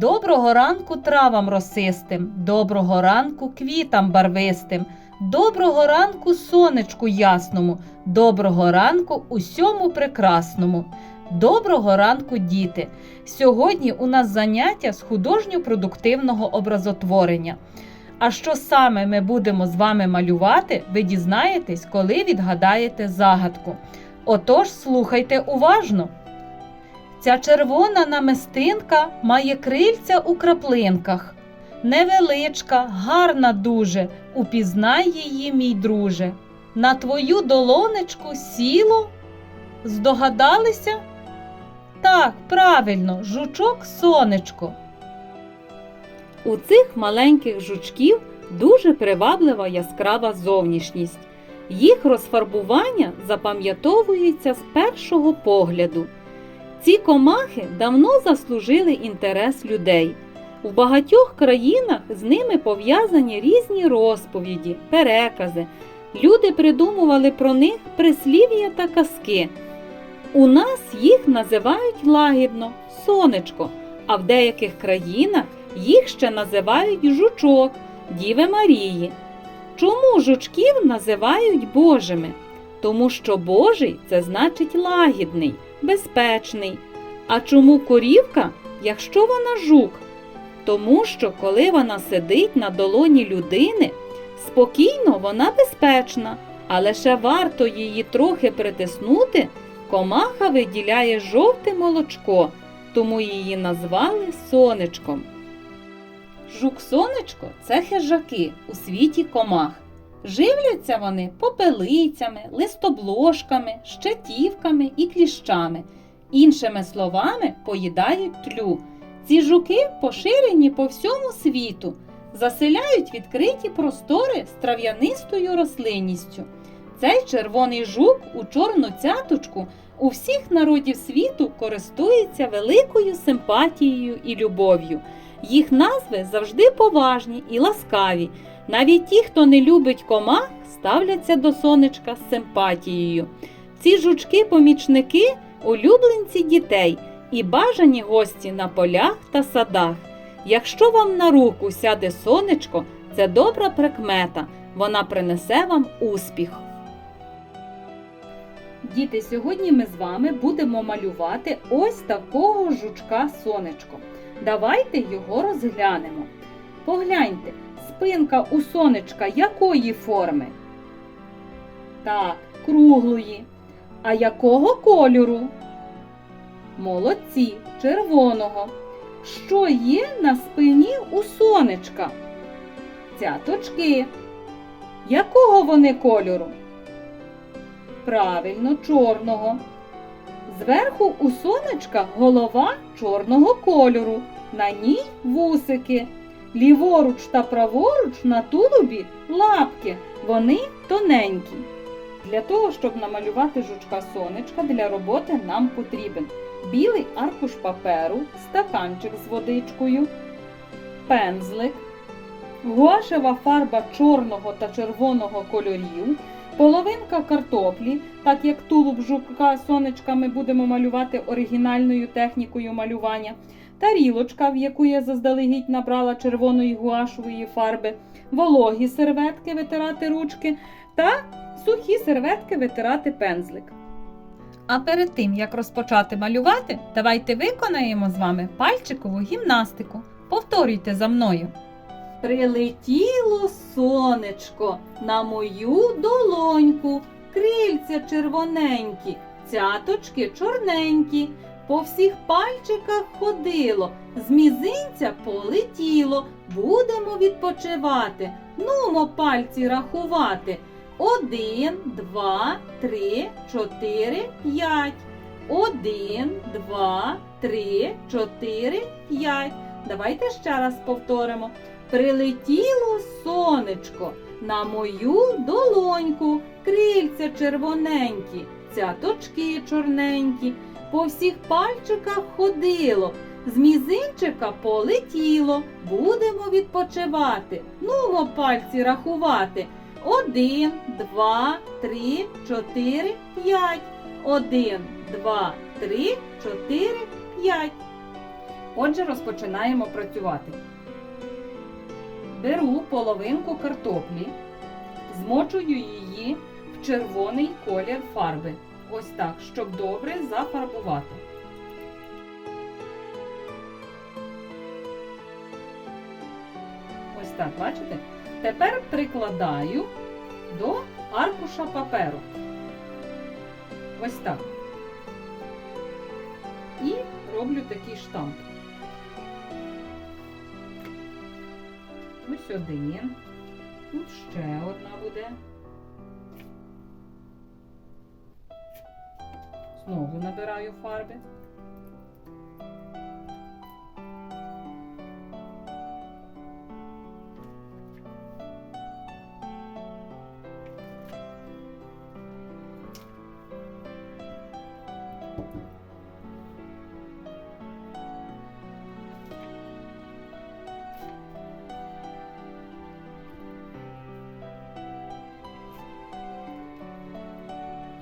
Доброго ранку травам росистим, доброго ранку квітам барвистим, доброго ранку сонечку ясному, доброго ранку усьому прекрасному. Доброго ранку, діти! Сьогодні у нас заняття з художньо-продуктивного образотворення. А що саме ми будемо з вами малювати, ви дізнаєтесь, коли відгадаєте загадку. Отож, слухайте уважно. Ця червона намистинка має крильця у краплинках. Невеличка, гарна дуже, упізнай її, мій друже. На твою долонечку сіло. Здогадалися? Так, правильно, жучок сонечко. У цих маленьких жучків дуже приваблива яскрава зовнішність. Їх розфарбування запам'ятовується з першого погляду. Ці комахи давно заслужили інтерес людей. У багатьох країнах з ними пов'язані різні розповіді, перекази. Люди придумували про них прислів'я та казки. У нас їх називають лагідно сонечко, а в деяких країнах їх ще називають жучок, Діви Марії. Чому жучків називають Божими? Тому що Божий це значить лагідний, безпечний. А чому корівка, якщо вона жук? Тому що коли вона сидить на долоні людини, спокійно вона безпечна, а лише варто її трохи притиснути, комаха виділяє жовте молочко, тому її назвали сонечком. Жук-сонечко це хижаки у світі комах. Живляться вони попелицями, листобложками, щетівками і кліщами. Іншими словами, поїдають тлю. Ці жуки поширені по всьому світу, заселяють відкриті простори з трав'янистою рослинністю. Цей червоний жук у чорну цяточку у всіх народів світу користується великою симпатією і любов'ю. Їх назви завжди поважні і ласкаві. Навіть ті, хто не любить комах, ставляться до сонечка з симпатією. Ці жучки-помічники улюбленці дітей і бажані гості на полях та садах. Якщо вам на руку сяде сонечко, це добра прикмета, вона принесе вам успіх. Діти, сьогодні ми з вами будемо малювати ось такого жучка сонечко. Давайте його розглянемо. Погляньте, спинка у сонечка якої форми? Так, круглої. А якого кольору? Молодці, червоного. Що є на спині у сонечка? Цяточки. Якого вони кольору? Правильно, чорного. Зверху у сонечка голова чорного кольору, на ній вусики. Ліворуч та праворуч на тулубі лапки, вони тоненькі. Для того, щоб намалювати жучка сонечка, для роботи нам потрібен білий аркуш паперу, стаканчик з водичкою, пензлик, гуашева фарба чорного та червоного кольорів, половинка картоплі, так як тулуб жука сонечка ми будемо малювати оригінальною технікою малювання, тарілочка, в яку я заздалегідь набрала червоної гуашової фарби, вологі серветки витирати ручки та сухі серветки витирати пензлик. А перед тим, як розпочати малювати, давайте виконаємо з вами пальчикову гімнастику. Повторюйте за мною. Прилетіло сонечко на мою долоньку, крильця червоненькі, цяточки чорненькі, по всіх пальчиках ходило, з мізинця полетіло, будемо відпочивати, нумо пальці рахувати. Один, два, три, чотири, п'ять. Один, два, три, чотири, п'ять. Давайте ще раз повторимо. Прилетіло сонечко на мою долоньку, крильця червоненькі, цяточки чорненькі, по всіх пальчиках ходило, з мізинчика полетіло, будемо відпочивати. Нумо пальці рахувати. Один, два, три, чотири, п'ять. Один, два, три, чотири, п'ять. Отже, розпочинаємо працювати. Беру половинку картоплі, змочую її в червоний колір фарби. Ось так, щоб добре зафарбувати. Ось так, бачите? Тепер прикладаю до аркуша паперу. Ось так. І роблю такий штамп. Ось один. Тут ще одна буде. Знову набираю фарби.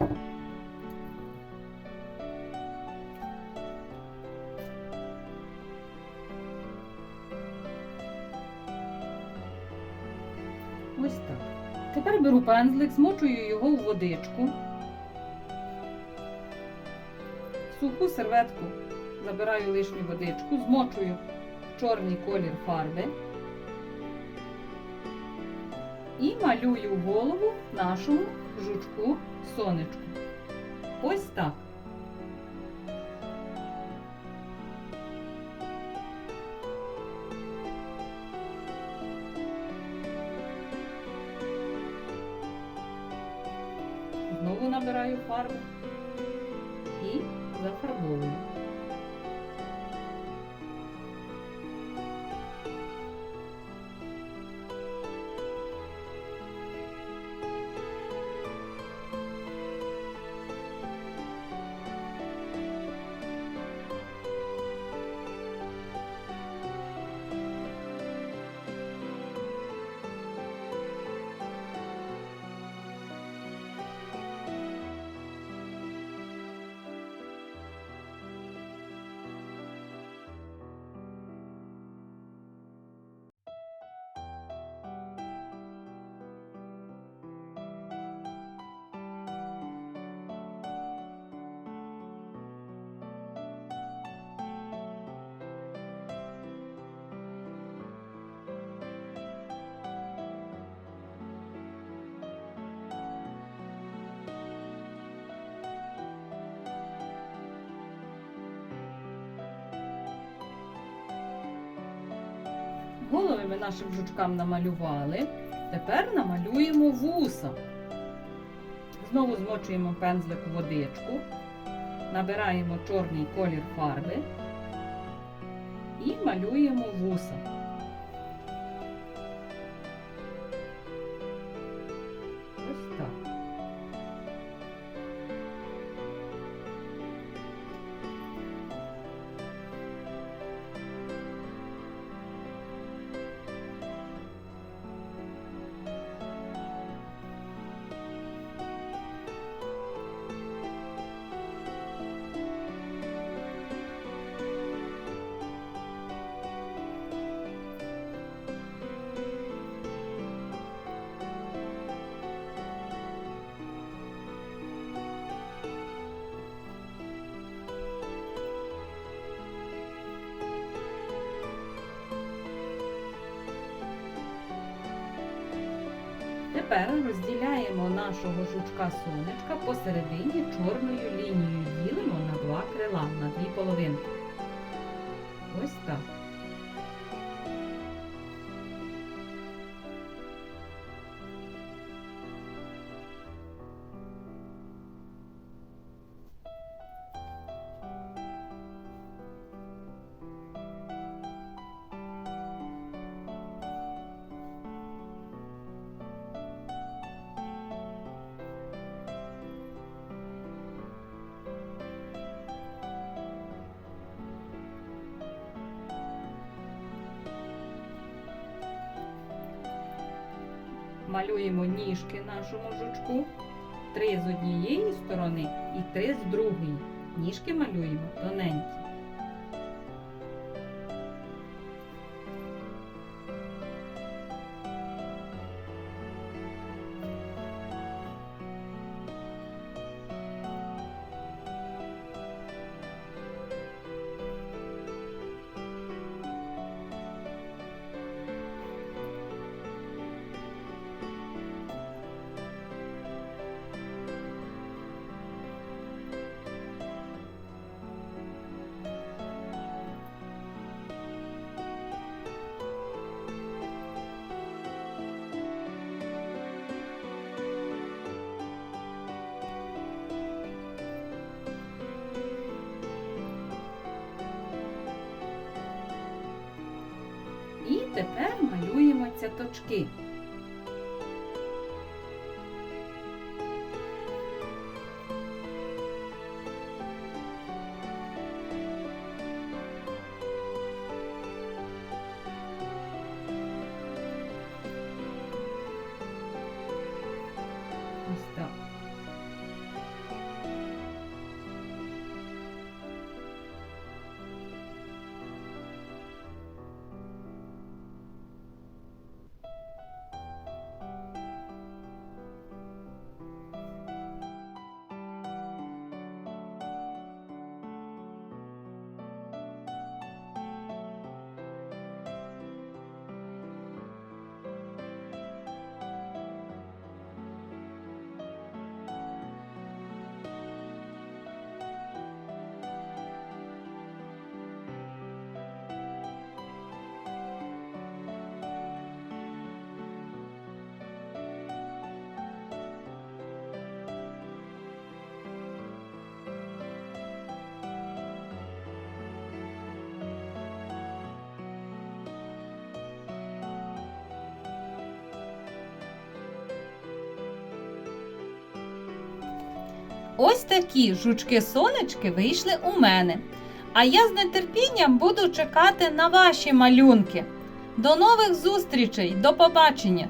Ось так. Тепер беру пензлик, змочую його в водичку. Суху серветку забираю лишню водичку, змочую в чорний колір фарби і малюю голову нашому жучку сонечку. Ось так. Знову набираю фарбу і зафарбовую. Ми нашим жучкам намалювали. Тепер намалюємо вуса. Знову змочуємо пензлик у водичку, набираємо чорний колір фарби і малюємо вуса. Тепер розділяємо нашого жучка сонечка посередині чорною лінією ділимо на два крила, на дві половинки. Ось так. Малюємо ніжки нашому жучку. Три з однієї сторони і три з другої. Ніжки малюємо тоненькі. Тепер малюємо цяточки. Ось такі жучки-сонечки вийшли у мене. А я з нетерпінням буду чекати на ваші малюнки. До нових зустрічей, до побачення!